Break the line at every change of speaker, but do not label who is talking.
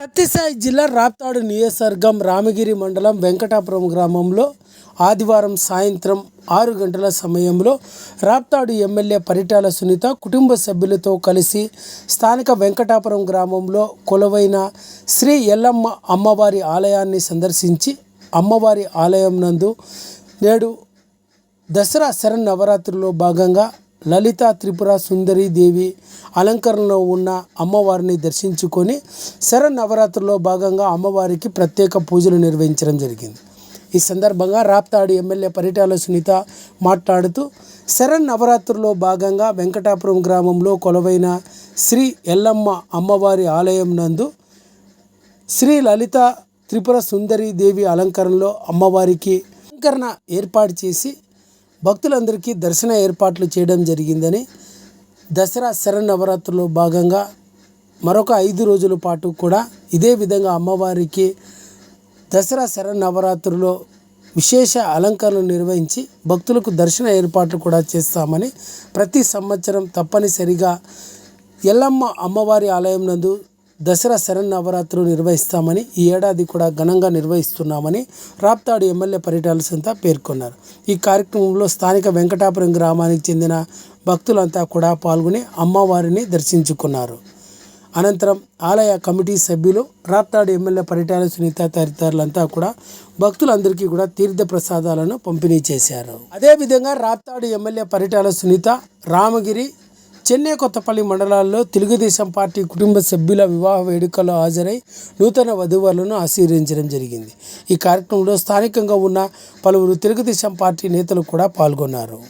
సత్యసాయి జిల్లా రాప్తాడు నియోజకవర్గం రామగిరి మండలం వెంకటాపురం గ్రామంలో ఆదివారం సాయంత్రం ఆరు గంటల సమయంలో రాప్తాడు ఎమ్మెల్యే పరిటాల సునీత కుటుంబ సభ్యులతో కలిసి స్థానిక వెంకటాపురం గ్రామంలో కొలువైన శ్రీ ఎల్లమ్మ అమ్మవారి ఆలయాన్ని సందర్శించి అమ్మవారి ఆలయం నందు నేడు దసరా శరన్నవరాత్రిలో భాగంగా లలిత త్రిపుర సుందరి దేవి అలంకరణలో ఉన్న అమ్మవారిని దర్శించుకొని శరన్నవరాత్రిలో భాగంగా అమ్మవారికి ప్రత్యేక పూజలు నిర్వహించడం జరిగింది. ఈ సందర్భంగా రాప్తాడు ఎమ్మెల్యే పరిటాల సునీత మాట్లాడుతూ శరన్నవరాత్రిలో భాగంగా వెంకటాపురం గ్రామంలో కొలువైన శ్రీ ఎల్లమ్మ అమ్మవారి ఆలయం నందు శ్రీ లలిత త్రిపుర సుందరి దేవి అలంకరణలో అమ్మవారికి అలంకరణ ఏర్పాటు చేసి భక్తులందరికీ దర్శన ఏర్పాట్లు చేయడం జరిగిందని దసరా శరన్నవరాత్రులో భాగంగా మరొక ఐదు రోజుల పాటు కూడా ఇదే విధంగా అమ్మవారికి దసరా శరన్నవరాత్రులో విశేష అలంకరణలు నిర్వహించి భక్తులకు దర్శన ఏర్పాట్లు కూడా చేస్తామని ప్రతి సంవత్సరం తప్పనిసరిగా ఎల్లమ్మ అమ్మవారి ఆలయం నందు దసరా శరన్నవరాత్రులు నిర్వహిస్తామని ఈ ఏడాది కూడా ఘనంగా నిర్వహిస్తున్నామని రాప్తాడు ఎమ్మెల్యే పరిటాల సంతా పేర్కొన్నారు. ఈ కార్యక్రమంలో స్థానిక వెంకటాపురం గ్రామానికి చెందిన భక్తులంతా కూడా పాల్గొని అమ్మవారిని దర్శించుకున్నారు. అనంతరం ఆలయ కమిటీ సభ్యులు రాప్తాడు ఎమ్మెల్యే పరిటాల సునీత తదితరులంతా కూడా భక్తులందరికీ కూడా తీర్థ ప్రసాదాలను పంపిణీ చేశారు. అదేవిధంగా రాప్తాడు ఎమ్మెల్యే పరిటాల సునీత రామగిరి చెన్నై కొత్తపల్లి మండలాల్లో తెలుగుదేశం పార్టీ కుటుంబ సభ్యుల వివాహ వేడుకల్లో హాజరై నూతన వధువరులను ఆశీర్వించడం జరిగింది. ఈ కార్యక్రమంలో స్థానికంగా ఉన్న పలువురు తెలుగుదేశం పార్టీ నేతలు కూడా పాల్గొన్నారు.